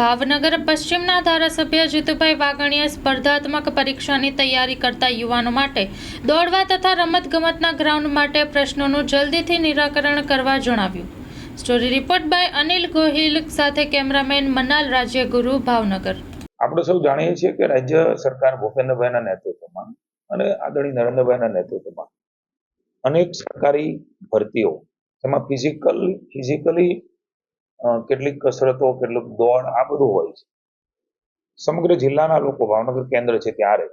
ભાવનગર પશ્ચિમના ધારાસભ્ય જીતુભાઈ વાઘાણીએ સ્પર્ધાત્મક પરીક્ષાની તૈયારી કરતા યુવાનો માટે દોડવા તથા રમતગમતના ગ્રાઉન્ડ માટે પ્રશ્નોનું જલ્દીથી નિરાકરણ કરવા જણાવ્યું. Story report by Anil Gohil સાથે કેમેરામેન મનાલ રાજ્યગુરુ, ભાવનગર. આપણે સૌ જાણીએ છીએ કે રાજ્ય સરકાર ભૂપેન્દ્રભાઈના નેતૃત્વમાં અને આદરણીય નરેન્દ્રભાઈના નેતૃત્વમાં અનેક સરકારી ભરતીઓ તેમાં ફિઝિકલ, ફિઝિકલી કેટલીક કસરતો કેટલું દોડ, આ બધું હોય છે. સમગ્ર જિલ્લાના લોકો, ભાવનગર કેન્દ્ર છે ત્યારે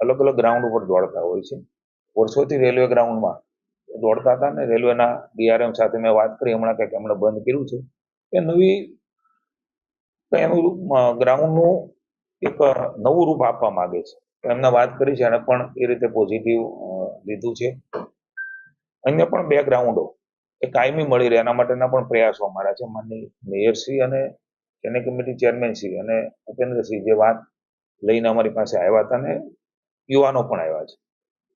અલગ અલગ ગ્રાઉન્ડ ઉપર દોડતા હોય છે. વર્ષોથી રેલવે ગ્રાઉન્ડમાં દોડતા હતા ને રેલવેના ડીઆરએમ સાથે મેં વાત કરી હમણાં કંઈક એમણે બંધ કર્યું છે. કે નવી એનું ગ્રાઉન્ડનું એક નવું રૂપ આપવા માંગે છે. એમને વાત કરી છે અને પણ એ રીતે પોઝિટિવ લીધું છે. અન્ય પણ બે ગ્રાઉન્ડો એ કાયમી મળી રહે, એના માટેના પણ પ્રયાસો અમારા છે. માનની મેયરશ્રી અને કેની કમિટી ચેરમેનશ્રી અને ઉપેન્દ્રસિંહ જે વાત લઈને અમારી પાસે આવ્યા હતા ને, યુવાનો પણ આવ્યા છે.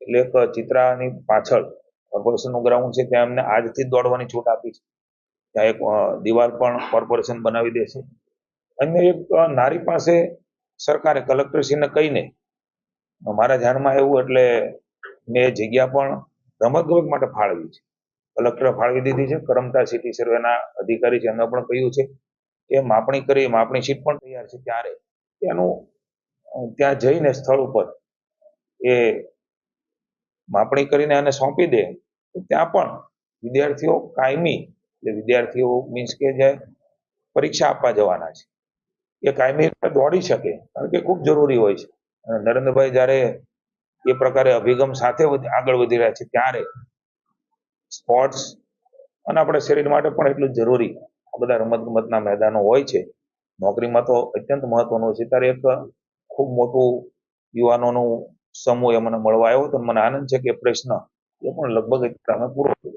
એટલે એક ચિત્રાની પાછળ, કોર્પોરેશનનું ગ્રાઉન્ડ છે, ત્યાં એમને આજથી જ દોડવાની છૂટ આપી છે. ત્યાં એક દિવાલ પણ કોર્પોરેશન બનાવી દેશે. અન્ય એક નારી પાસે સરકારે, કલેક્ટરશ્રીને કહીને, મારા ધ્યાનમાં આવ્યું એટલે મેં જગ્યા પણ રમતગમત માટે ફાળવી છે. કલેક્ટરે ફાળવી દીધી છે. કરમટા સિટી સર્વેના અધિકારી છે. એમને પણ કહ્યું છે કે માપણી કરી, માપણી શીટ પણ તૈયાર છે ત્યારે. એનું ત્યાં જઈને સ્થળ ઉપર એ માપણી કરીને એને સોંપી દે, તો ત્યાં પણ વિદ્યાર્થીઓ કાયમી, એટલે વિદ્યાર્થીઓ મીન્સ કે જે પરીક્ષા આપવા જવાના છે. એ કાયમી દોડી શકે, કારણ કે ખૂબ જરૂરી હોય છે. નરેન્દ્રભાઈ જ્યારે એ પ્રકારે અભિગમ સાથે આગળ વધી રહ્યા છે ત્યારે સ્પોર્ટ્સ અને આપણા શરીર માટે પણ એટલું જરૂરી. આ બધા રમત ગમતના મેદાનો હોય છે. નોકરીમાં તો અત્યંત મહત્વનું છે. ત્યારે એક ખૂબ મોટું યુવાનોનું સમૂહ એ મને મળવા આવ્યો તો મને આનંદ છે કે પ્રશ્ન એ પણ લગભગ પૂરો છે